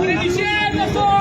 Принесем на солнце!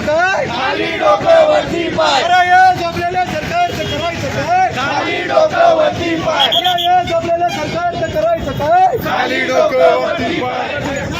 सरकार? खाली डोकं वरती पाय आपल्याला सरकारचं करायचं काय? खाली डोकं वरती पाय आपल्याला सरकारचं करायचं काय? खाली डोकं वरती पाय.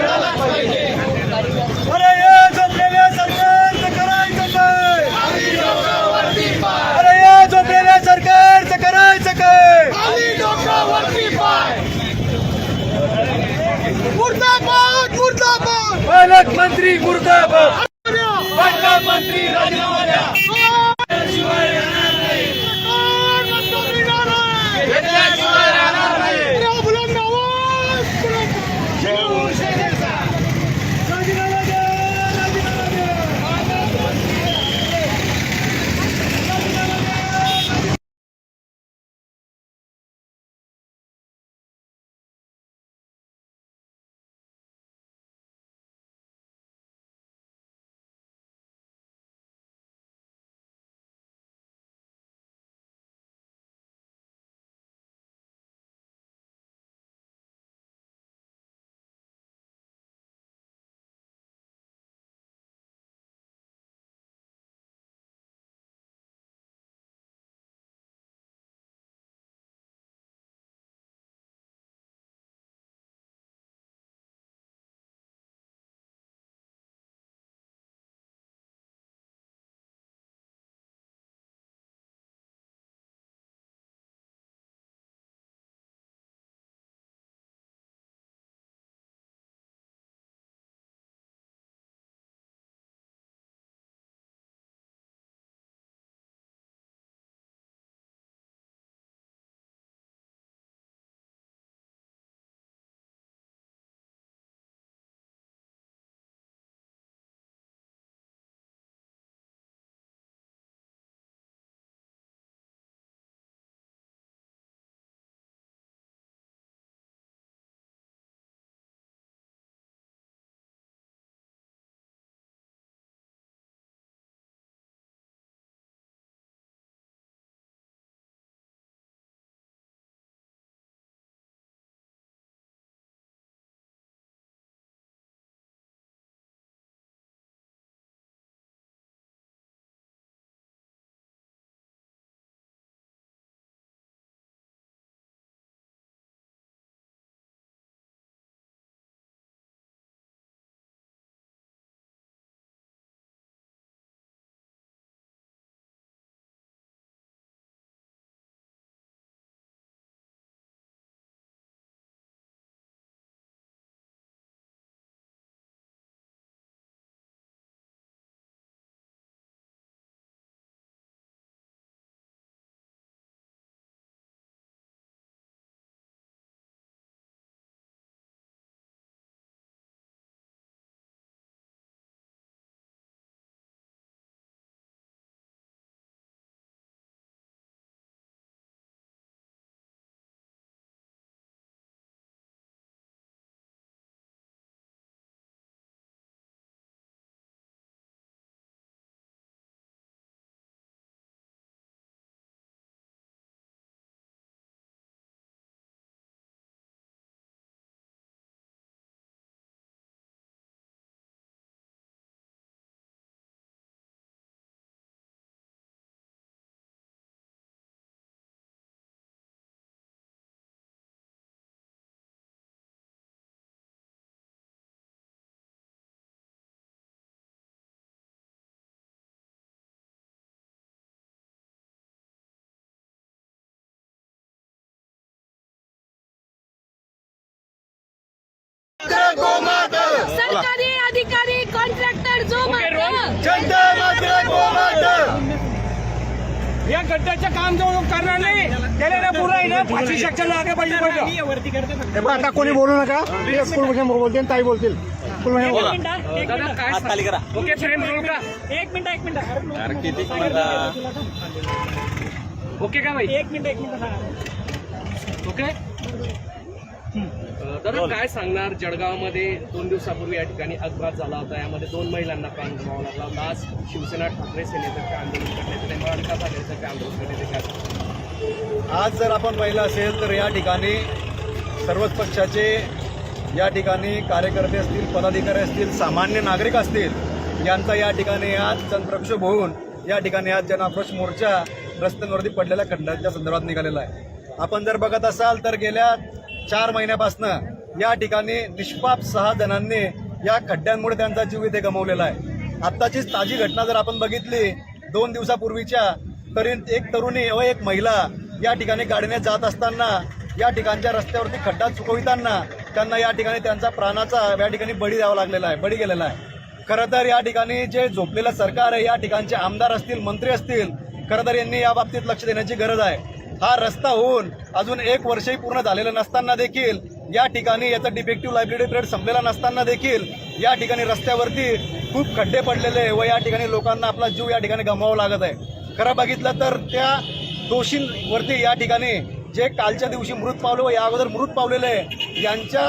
Murda गड्ड्याचं काम जो करणार नाही त्याला ना पुरं आहे ना फाशी शिक्षण आगे पाहिजे. पाहिजे हे बघा, आता कोणी बोलू नका. ते कुलभूषण बोलतील आणि ताई बोलतील. बोला खाली करा. ओके फ्रेम रोल का एक मिनिट एक मिनिट. किती ओके का भाई? एक मिनिट एक मिनिट. ओके? दादा काय सांगणार जळगावमध्ये दोन दिवसापूर्वी या ठिकाणी अपघात झाला होता. यामध्ये दोन महिलांना प्राण गमावा लागला होता. आज शिवसेना ठाकरे सेनेतर्फे आंदोलन करण्यात येते. महाविकास आघाडीतर्फे आंदोलन करण्यात येते. आज जर आपण पाहिलं असेल तर या ठिकाणी सर्वच पक्षाचे या ठिकाणी कार्यकर्ते असतील पदाधिकारी असतील सामान्य नागरिक असतील यांचा या ठिकाणी आज जनप्रक्षोभ होऊन या ठिकाणी आज जनआक्रोश मोर्चा रस्त्यांवरती पडलेल्या खड्ड्यांच्या संदर्भात निघालेला आहे. आपण जर बघत असाल तर गेल्या चार महिन्यापासनं या ठिकाणी निष्पाप सहा जणांनी या खड्ड्यांमुळे त्यांचा जीव इथे गमावलेला आहे. आत्ताचीच ताजी घटना जर आपण बघितली दोन दिवसापूर्वीच्या तरी एक तरुणी व एक महिला या ठिकाणी गाडीने जात असताना या ठिकाणच्या रस्त्यावरती खड्डा चुकविताना त्यांना या ठिकाणी त्यांचा प्राणाचा या ठिकाणी बळी द्यावा लागलेला आहे बळी गेलेला आहे. खरं तर या ठिकाणी जे झोपलेलं सरकार आहे या ठिकाणचे आमदार असतील मंत्री असतील खरं तर यांनी या बाबतीत लक्ष देण्याची गरज आहे. हा रस्ता होऊन अजून एक वर्षही पूर्ण झालेलं नसताना देखील या ठिकाणी याचा डिफेक्टिव्ह लायब्ररी पिरियड संपलेला नसताना देखील या ठिकाणी रस्त्यावरती खूप खड्डे पडलेले व या ठिकाणी लोकांना आपला जीव या ठिकाणी गमवावा लागत आहे. खरं बघितलं तर त्या दोषींवरती या ठिकाणी जे कालच्या दिवशी मृत पावले व या अगोदर मृत पावलेले यांच्या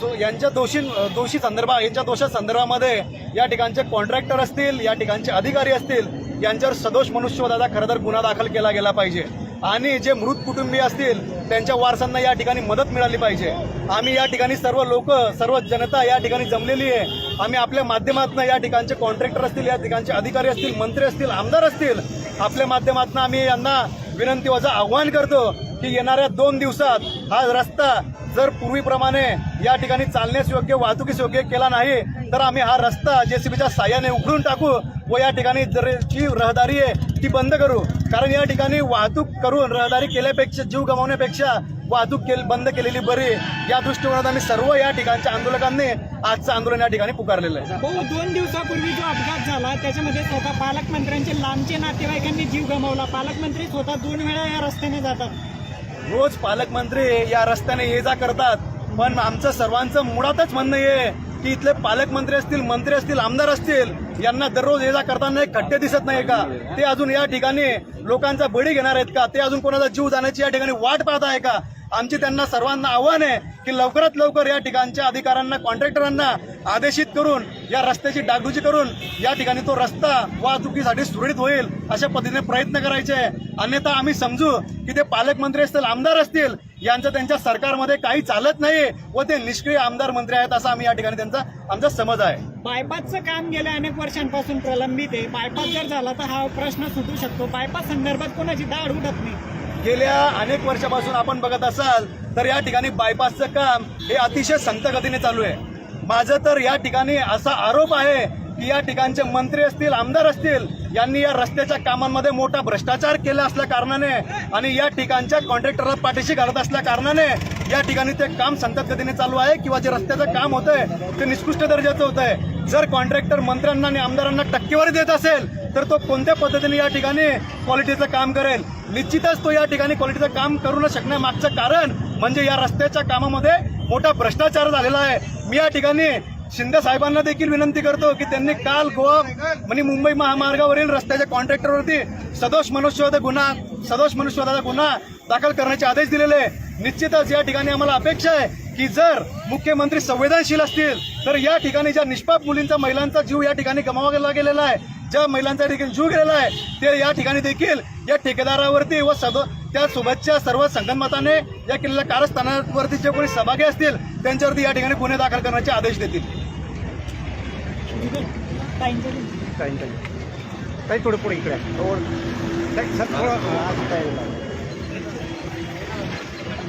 जो- यांच्या दोषी दोषी संदर्भात यांच्या दोषा संदर्भामध्ये या ठिकाणचे कॉन्ट्रॅक्टर असतील या ठिकाणचे अधिकारी असतील यांच्यावर सदोष मनुष्यवधाचा खरं तर गुन्हा दाखल केला गेला पाहिजे. आणि जे मृत कुटुंबीय असतील त्यांच्या वारसांना या ठिकाणी मदत मिळाली पाहिजे. आम्ही या ठिकाणी सर्व लोक सर्व जनता या ठिकाणी जमलेली आहे. आम्ही आपल्या माध्यमातून या ठिकाणचे कॉन्ट्रॅक्टर असतील या ठिकाणचे अधिकारी असतील मंत्री असतील आमदार असतील आपल्या माध्यमातून आम्ही यांना विनंती वजा आव्हान करतो की येणाऱ्या दोन दिवसात हा रस्ता जर पूर्वीप्रमाणे या ठिकाणी चालण्यास योग्य वाहतुकीस योग्य केला नाही तर आम्ही हा रस्ता जेसीबीच्या साह्याने उघडून टाकू व या ठिकाणी जर जी रहदारी आहे ती बंद करू. कारण या ठिकाणी वाहतूक करून रहदारी केल्यापेक्षा जीव गमावण्यापेक्षा वाहतूक केल बंद केलेली बरी या दृष्टिकोनात आम्ही सर्व या ठिकाणच्या आंदोलकांनी आजचं आंदोलन या ठिकाणी पुकारलेलं आहे. भाऊ दोन दिवसापूर्वी जो अपघात झाला त्याच्यामध्ये स्वतः पालकमंत्र्यांचे लांबचे नातेवाईकांनी जीव गमावला. पालकमंत्री स्वतः दोन वेळा या रस्त्याने जातात. रोज पालकमंत्री या रस्त्याने ये जा करतात. पण आमचं सर्वांचं मुळातच म्हणणं आहे की इथले पालकमंत्री असतील मंत्री असतील आमदार असतील यांना दररोज ये जा करताना एक खड्डे दिसत नाही का? ते अजून या ठिकाणी लोकांचा बळी घेणार आहेत का? ते अजून कोणाचा जीव जाण्याची या ठिकाणी वाट पाहत आहे का? आमची त्यांना सर्वांना आव्हान आहे की लवकरात लवकर या ठिकाणच्या अधिकाऱ्यांना कॉन्ट्रॅक्टरांना आदेशित करून या रस्त्याची डागडुजी करून या ठिकाणी तो रस्ता वाहतुकीसाठी सुरळीत होईल अशा पद्धतीने प्रयत्न करायचे अन्यथा आम्ही समजू की ते पालकमंत्री असतील आमदार असतील यांचं त्यांच्या सरकारमध्ये काही चालत नाही व ते निष्क्रिय आमदार मंत्री आहेत असा आम्ही या ठिकाणी त्यांचा आमचा समज आहे. बायपासचं काम गेल्या अनेक वर्षांपासून प्रलंबित आहे. बायपास जर झाला तर हा प्रश्न सुटू शकतो. बायपास संदर्भात कोणाची दाढ उडत नाही. गेल्या अनेक वर्षापासून आपण बघत असाल तर या ठिकाणी बायपासचं काम हे अतिशय संत गतीने चालू आहे. माझं तर या ठिकाणी असा आरोप आहे की या ठिकाणचे मंत्री असतील आमदार असतील यांनी या रस्त्याच्या कामांमध्ये मोठा भ्रष्टाचार केला असल्या कारणाने आणि या ठिकाणच्या कॉन्ट्रॅक्टरला पाठीशी घालत असल्या कारणाने या ठिकाणी ते काम संतत गतीने चालू आहे किंवा जे रस्त्याचं काम होतंय ते निकृष्ट दर्जाचं होत आहे जर कॉन्ट्रॅक्टर मंत्र्यांना आणि आमदारांना टक्केवारी देत असेल तर तो कोणत्या पद्धतीने या ठिकाणी क्वालिटीचं काम करेल? निश्चितच तो या ठिकाणी क्वालिटीचं काम करू न शकण्यामागचं कारण म्हणजे या रस्त्याच्या कामामध्ये मोठा भ्रष्टाचार झालेला आहे मी या ठिकाणी शिंदे साहेबांना देखील विनंती करतो की त्यांनी काल गोवा म्हणजे मुंबई महामार्गावरील रस्त्याच्या कॉन्ट्रॅक्टरवरती सदोष मनुष्यवध गुन्हा सदोष मनुष्यवधाचा गुन्हा दाखल करण्याचे आदेश दिलेले आहे. निश्चितच या ठिकाणी आम्हाला अपेक्षा आहे की जर मुख्यमंत्री संवेदनशील असतील तर या ठिकाणी ज्या निष्पाप मुलींचा महिलांचा जीव या ठिकाणी गमावला गेलेला आहे ज्या महिलांचा देखील जीव गेलेला आहे ते या ठिकाणी देखील या ठेकेदारावरती व सदो त्यासोबतच्या सर्व संगनमताने या केलेल्या कारस्थानावरती जे कोणी सहभागी असतील त्यांच्यावरती या ठिकाणी गुन्हे दाखल करण्याचे आदेश देतील. ताई थोडं पुढे इकडे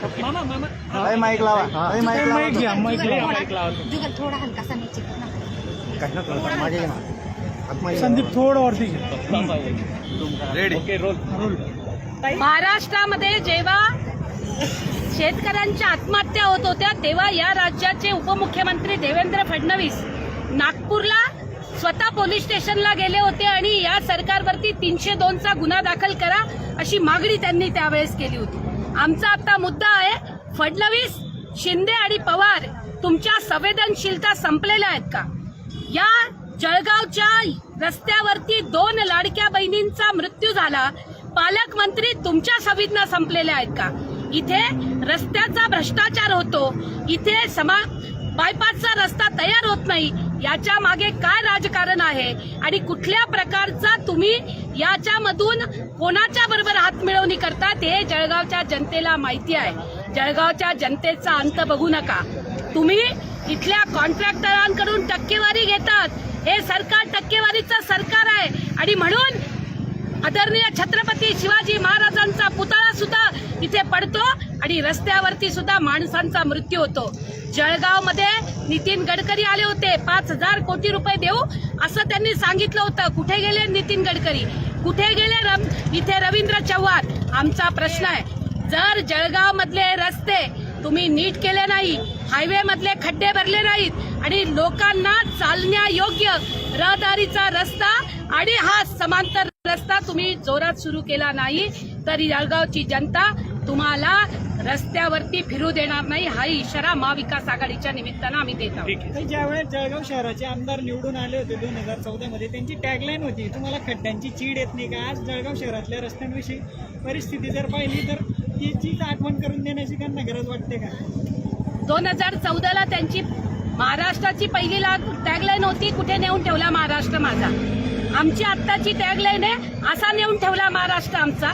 सर, थोडं, हा, ताई बोला. मामा मामा ताई, माईक लावा. ताई, माईक लावा. जुगल थोड़ा हल्का सा नीचे करना कशा थोडं मागे ये ना. आतमध्ये ये. संदीप थोडं वरती ओके रोल महाराष्ट्रामध्ये जेव्हा शेतकऱ्यांच्या आत्महत्या होत होत्या तेव्हा या राज्याचे उपमुख्यमंत्री देवेंद्र फडणवीस नागपूरला स्वतः पोलीस स्टेशनला गेले होते आणि या सरकारवरती तीनशे दोनचा गुन्हा दाखल करा अशी मागणी त्यांनी त्यावेळेस केली होती. आमचा आता मुद्दा आहे फडणवीस शिंदे आणि पवार तुमच्या संवेदनशीलता संपलेल्या आहेत का? या जळगावच्या रस्त्यावरती दोन लाडक्या बहिणींचा मृत्यू झाला. पालकमंत्री तुमच्या संवेदना संपलेल्या आहेत का? इथे रस्त्याचा भ्रष्टाचार होतो. इथे समा बायपासचा रस्ता तयार होत नाही. याच्या मागे काय राजकारण आहे आणि कुठल्या प्रकारचा तुम्ही याच्यामधून कोणाच्या बरोबर हात मिळवणी करतात हे जळगावच्या जनतेला माहिती आहे. जळगावच्या जनतेचा अंत बघू नका. तुम्ही इथल्या कॉन्ट्रॅक्टरांकडून टक्केवारी घेतात. हे सरकार टक्केवारीचं सरकार आहे. आणि म्हणून आदरणीय छत्रपती शिवाजी महाराजांचा पुतळा सुद्धा इथे पडतो आणि रस्त्यावरती सुद्धा माणसांचा मृत्यू होतो. जळगावमध्ये नितीन गडकरी आले होते. पाच हजार कोटी रुपये देऊ असं त्यांनी सांगितलं होतं. कुठे गेले नितीन गडकरी? कुठे गेले रम इथे रवींद्र चव्हाण? आमचा प्रश्न आहे. जर जळगाव मधले रस्ते तुम्ही नीट केले नाही हायवे मधले खड्डे भरले नाहीत आणि लोकांना चालण्यायोग्य रहदारीचा रस्ता आणि हा समांतर रस्ता तुम्ही जोरात सुरू केला नाही तर जळगावची जनता तुम्हाला रस्त्यावरती फिरू देणार नाही. हा इशारा महाविकास आघाडीच्या निमित्तानं आम्ही देत आहोत. ठीक आहे. तर ज्यावेळेस जळगाव शहराचे आमदार निवडून आले होते दोन हजार चौदा मध्ये त्यांची टॅगलाईन होती तुम्हाला खड्ड्यांची चीड येत नाही का? आज जळगाव शहरातल्या रस्त्यांविषयी परिस्थिती जर पाहिली तर तिचीच आठवण करून देण्याची त्यांना गरज वाटते का? दोन हजार चौदाला त्यांची महाराष्ट्राची पहिली लाग टॅगलाईन होती कुठे नेऊन ठेवला महाराष्ट्र माझा? आमची आत्ताची टॅगलाईन आहे असा नेऊन ठेवला महाराष्ट्र आमचा.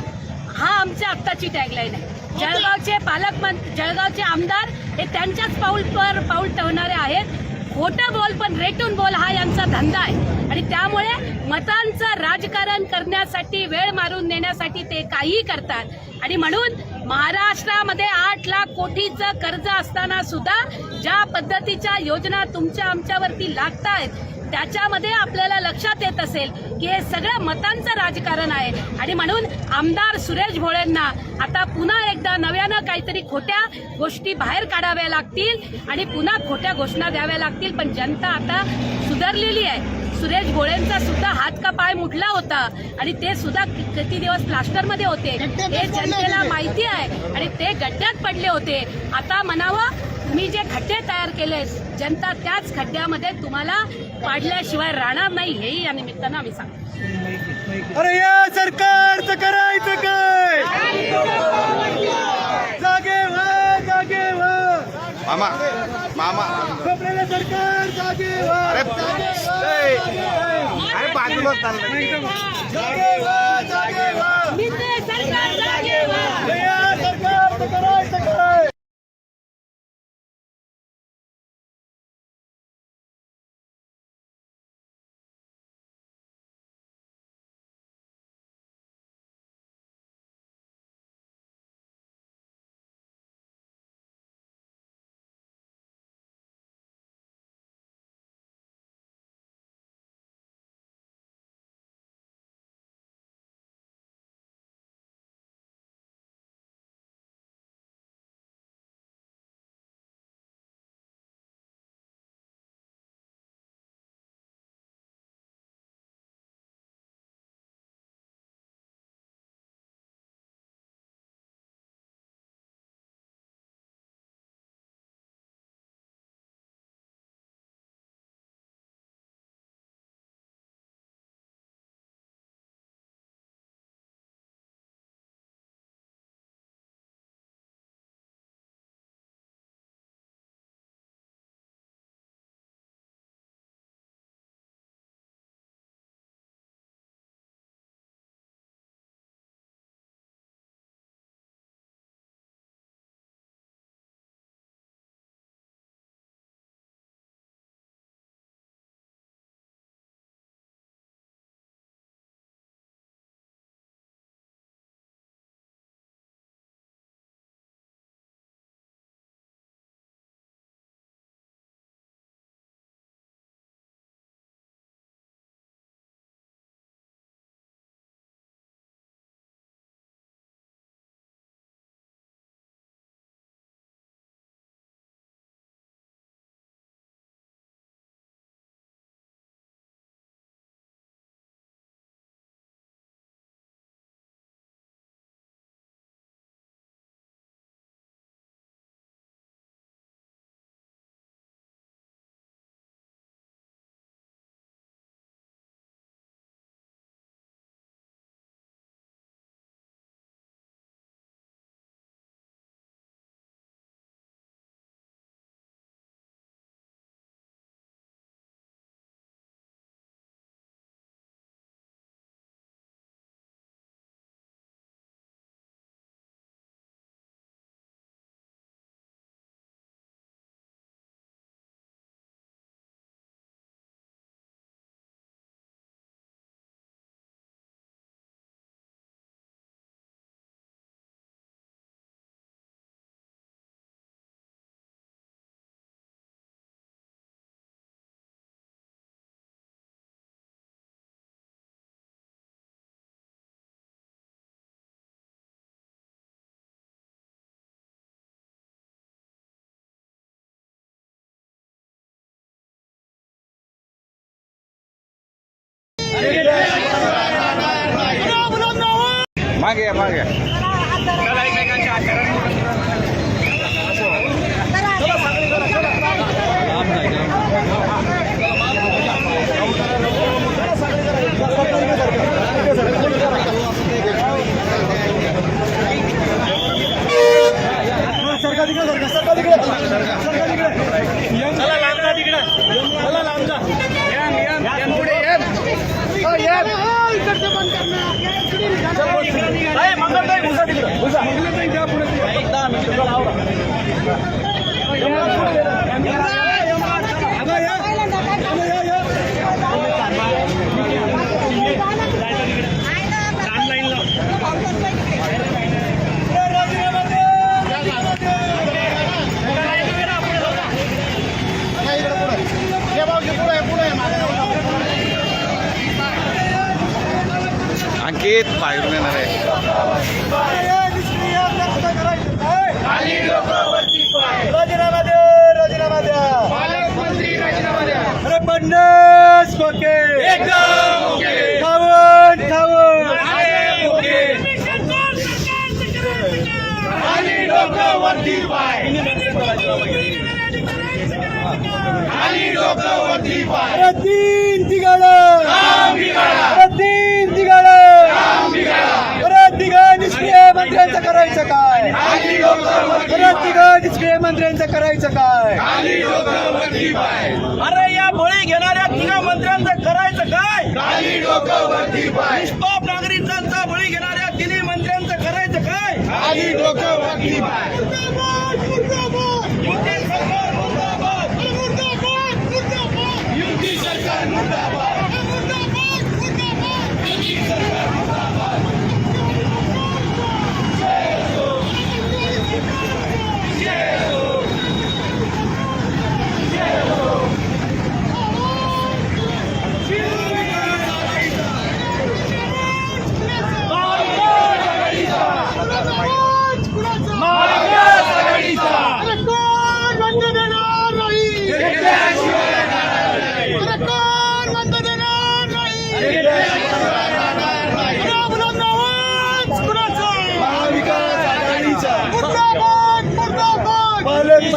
हा आमची आत्ताची टॅगलाईन आहे. जळगावचे पालकमंत्री जळगावचे आमदार हे त्यांच्याच पाऊलवर पाऊल ठेवणारे आहेत. खोटं बोल पण रेटून बोल हा यांचा धंदा आहे. आणि त्यामुळे मतांचं राजकारण करण्यासाठी वेळ मारून नेण्यासाठी ते काहीही करतात. आणि म्हणून महाराष्ट्रामध्ये आठ लाख कोटीचं कर्ज असताना सुद्धा ज्या पद्धतीच्या योजना तुमच्या आमच्यावरती लागतायत त्याच्यामध्ये आपल्याला लक्षात येत असेल की हे सगळं मतांचं राजकारण आहे. आणि म्हणून आमदार सुरेश भोळेंना आता पुन्हा एकदा नव्यानं काहीतरी खोट्या गोष्टी बाहेर काढाव्या लागतील आणि पुन्हा खोट्या घोषणा द्याव्या लागतील. पण जनता आता सुधारलेली आहे. सुरेश भोळेंचा सुद्धा हात का पाय मुठला होता आणि ते सुद्धा किती दिवस प्लास्टरमध्ये होते. हे जनतेला माहिती आहे आणि ते गड्ड्यात पडले होते. आता म्हणावं तुम्ही जे खड्डे तयार केले जनता त्याच खड्ड्यामध्ये तुम्हाला पाडल्याशिवाय राहणार नाही हेही या निमित्तानं आम्ही सांगतो. अरे या सरकारचं करायचं काय? जागे व्हा जागे व्हा. मामा मामा. झोपलेलं सरकार जागे व्हा. अरे जागे व्हा. अरे बाजूला चाललंय जागे व्हा जागे व्हा. निंदे सरकार जागे व्हा. मागे या मागे या. सरकार तिकडे सरकार सरकार तिकडे सरकार तिकडे चला तिकडे चला मंगलताई, घुसा तिकडे, घुसा. एक दहा मिनिटं, चला, जा अंकित बाहेरून येणार आहे राजीनामा द्या राजीनामा द्या. अरे पन्नास तीन तिघाडं अरे तीन तिघाडं अरे तिघा निष्क्रिय मंत्र्यांचं करायचं काय? अरे तिघा मंत्र्यांचं करायचं काय? अरे या बळी घेणाऱ्या तिघा मंत्र्यांचं करायचं काय? निष्पाप नागरिकांचा बळी घेणाऱ्या तिन्ही मंत्र्यांचं करायचं काय?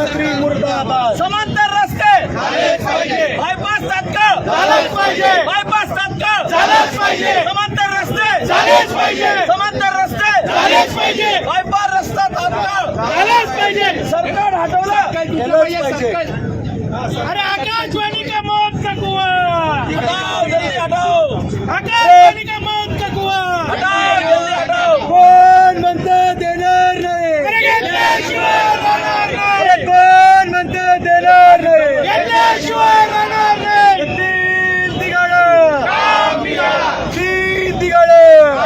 पालकमंत्री मुर्दाबाद. समांतर रस्ते. बायपास तात्काळ. झालंच पाहिजे. बायपास तात्काळ. झालंच पाहिजे. समांतर रस्ते. झालेच पाहिजे. समांतर रस्ते. झालेच पाहिजे. बायपास रस्ता तात्काळ. झालंच पाहिजे. सरकार हटवलं. केलंच पाहिजे. अरे आकाशवाणी का मौत का कुआं? हटाओ जल्दी हटाओ. आकाशवाणी का मौत का कुआं? हटाओ कोण म्हणतं देणार नाही घेतल्याशिवाय राहणार नाही अरे कोण म्हणतं देणार शिवाय राहणार नाही तीन तिघाडं तीन तिघाडं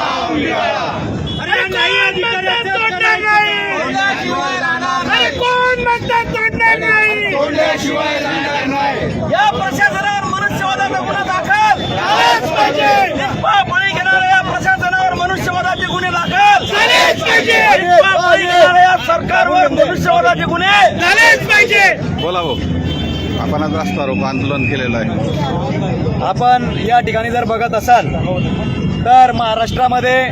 तोडणार नाही अरे कोण म्हणतात तोडणार नाही या प्रशासनावर मनुष्यवादाचा गुन्हा दाखल झालेच पाहिजे निष्पाप बळी घेणाऱ्या या प्रशासनावर मनुष्यवादाचे गुन्हे दाखल झालेच पाहिजे निष्पाप बळी घेणाऱ्या सरकारवर मनुष्यवादाचे गुन्हे झालेच पाहिजे बोला भाऊ. आपण आज रस्ता रोको आंदोलन केलेलं आहे. आपण या ठिकाणी जर बघत असाल तर महाराष्ट्रामध्ये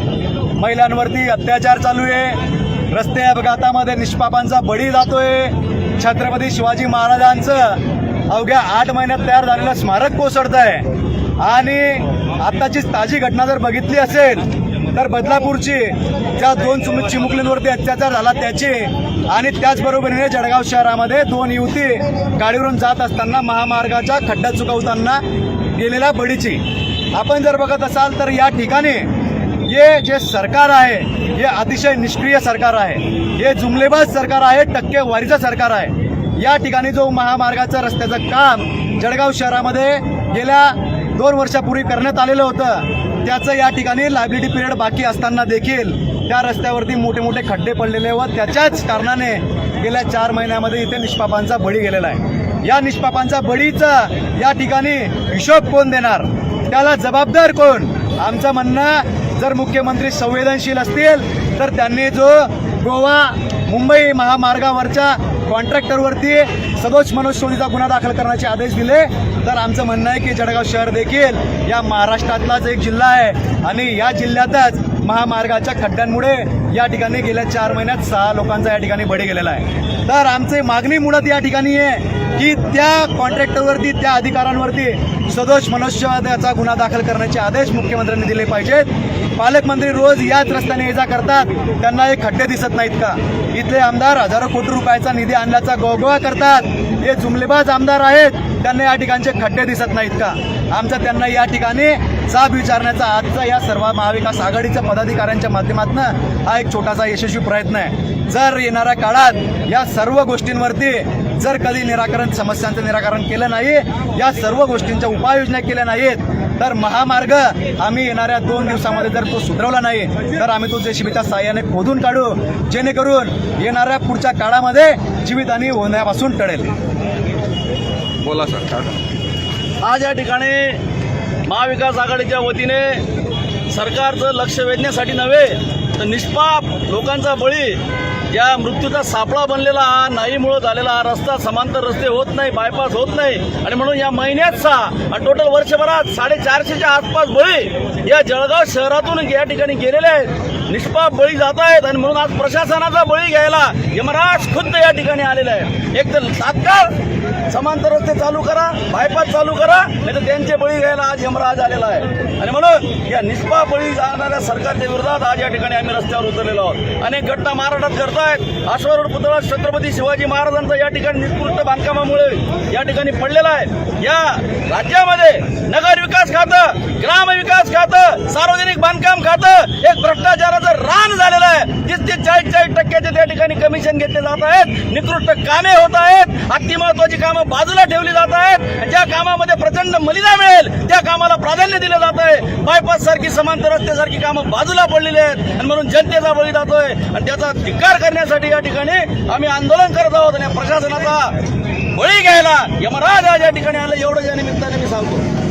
महिलांवरती अत्याचार चालू आहे. रस्ते अपघातामध्ये निष्पापांचा बळी जातोय. छत्रपती शिवाजी महाराजांचं अवघ्या आठ महिन्यात तयार झालेलं स्मारक कोसळत आहे आणि आत्ताचीच ताजी घटना जर बघितली असेल तर बदलापूरची ज्या दोन चिमुकलींवरती अत्याचार झाला त्याचे आणि त्याचबरोबरीने जळगाव शहरामध्ये दोन युवती गाडीवरून जात असताना महामार्गाच्या खड्ड्यात चुकवताना गेलेल्या बळीची. आपण जर बघत असाल तर या ठिकाणी हे जे सरकार आहे हे अतिशय निष्क्रिय सरकार आहे हे जुमलेबाज सरकार आहे टक्केवारीचं सरकार आहे. या ठिकाणी जो महामार्गाचं रस्त्याचं काम जळगाव शहरामध्ये गेल्या दोन वर्षापूर्वी करण्यात आलेलं होतं त्याचं या ठिकाणी लायबिलिटी पिरियड बाकी असताना देखील त्या रस्त्यावरती मोठे मोठे खड्डे पडलेले व त्याच्याच कारणाने गेल्या चार महिन्यामध्ये इथे निष्पापांचा बळी गेलेला आहे. या निष्पापांचा बळीचा या ठिकाणी हिशोब कोण देणार? त्याला जबाबदार कोण? आमचं म्हणणं जर मुख्यमंत्री संवेदनशील असतील तर त्यांनी जो गोवा मुंबई महामार्गावरच्या कॉन्ट्रॅक्टरवरती सदोष मनोजशोधीचा गुन्हा दाखल करण्याचे आदेश दिले. तर आमचं म्हणणं आहे की जळगाव शहर देखील या महाराष्ट्रातलाच एक जिल्हा आहे. आणि या जिल्ह्यातच महामार्गाच्या खड्ड्यांमुळे या ठिकाणी गेल्या चार महिन्यात सहा लोकांचा या ठिकाणी बळी गेलेला आहे. तर आमचे मागणी मुळात या ठिकाणी आहे की त्या कॉन्ट्रॅक्टरवरती त्या अधिकाऱ्यांवरती सदोष मनुष्यवादाचा गुन्हा दाखल करण्याचे आदेश मुख्यमंत्र्यांनी दिले पाहिजेत. पालकमंत्री रोज याच रस्त्याने ये जा करतात. त्यांना हे खड्डे दिसत नाहीत का? इथले आमदार हजारो कोटी रुपयाचा निधी आणल्याचा गोगोवा करतात. हे जुमलेबाज आमदार आहेत. त्यांना या ठिकाणचे खड्डे दिसत नाहीत का? आमचा त्यांना या ठिकाणी जाब विचारण्याचा आजचा या सर्व महाविकास आघाडीच्या पदाधिकाऱ्यांच्या माध्यमातून हा एक छोटासा यशस्वी प्रयत्न आहे. जर येणाऱ्या काळात या सर्व गोष्टींवरती जर कधी निराकरण समस्यांचं निराकरण केलं नाही या सर्व गोष्टींच्या उपाययोजना केल्या नाहीत तर महामार्ग आम्ही येणाऱ्या दोन दिवसामध्ये जर तो सुधरवला नाही तर आम्ही तो जेसीबीच्या साह्याने खोदून काढू जेणेकरून येणाऱ्या पुढच्या काळामध्ये जीवितहानी होण्यापासून टळेल. बोला सर काय आज या ठिकाणी महाविकास आघाडीच्या वतीने सरकारचं लक्ष वेधण्यासाठी नव्हे तर निष्पाप लोकांचा बळी या मृत्यूचा सापळा बनलेला हा नाहीमुळं झालेला हा रस्ता समांतर रस्ते होत नाही बायपास होत नाही. आणि म्हणून या महिन्यात सहा आणि टोटल वर्षभरात साडेचारशेच्या आसपास बळी या जळगाव शहरातून या ठिकाणी गेलेले आहेत. निष्पाप बळी जात आहेत आणि म्हणून आज प्रशासनाचा बळी घ्यायला यमराज खुद्द या ठिकाणी आलेला आहे एक तर तात्काळ समांतर रस्ते चालू करा बायपास चालू करा नाही तर त्यांचे बळी घ्यायला आज यमराज आलेला आहे. आणि म्हणून या निष्पाप बळी जाणाऱ्या सरकारच्या विरोधात आज या ठिकाणी आम्ही रस्त्यावर उतरलेलो आहोत. अनेक घटना महाराष्ट्रात घडतायत आश्वारोड पुतळा छत्रपती शिवाजी महाराजांचा या ठिकाणी निकृष्ट बांधकामामुळे या ठिकाणी पडलेला आहे. या राज्यामध्ये नगर विकास खातं ग्राम विकास खातं सार्वजनिक बांधकाम खातं एक भ्रष्टाचाराचं आहे ते चाळीस चाळीस टक्क्याचे त्या ठिकाणी कमिशन घेतले जात आहेत. निकृष्ट कामे होत आहेत. अति महत्वाची कामं बाजूला ठेवली जात आहेत. ज्या कामामध्ये प्रचंड मलिदा मिळेल त्या कामाला प्राधान्य दिलं जात आहे. बायपास सारखी समांतर रस्त्यासारखी कामं बाजूला पडलेली आहेत. आणि म्हणून जनतेचा बळी जातोय. आणि त्याचा धिक्कार करण्यासाठी या ठिकाणी आम्ही आंदोलन करत आहोत आणि प्रशासनाचा बळी घ्यायला यमराज आज या ठिकाणी आलं. एवढं या निमित्ताने मी सांगतो.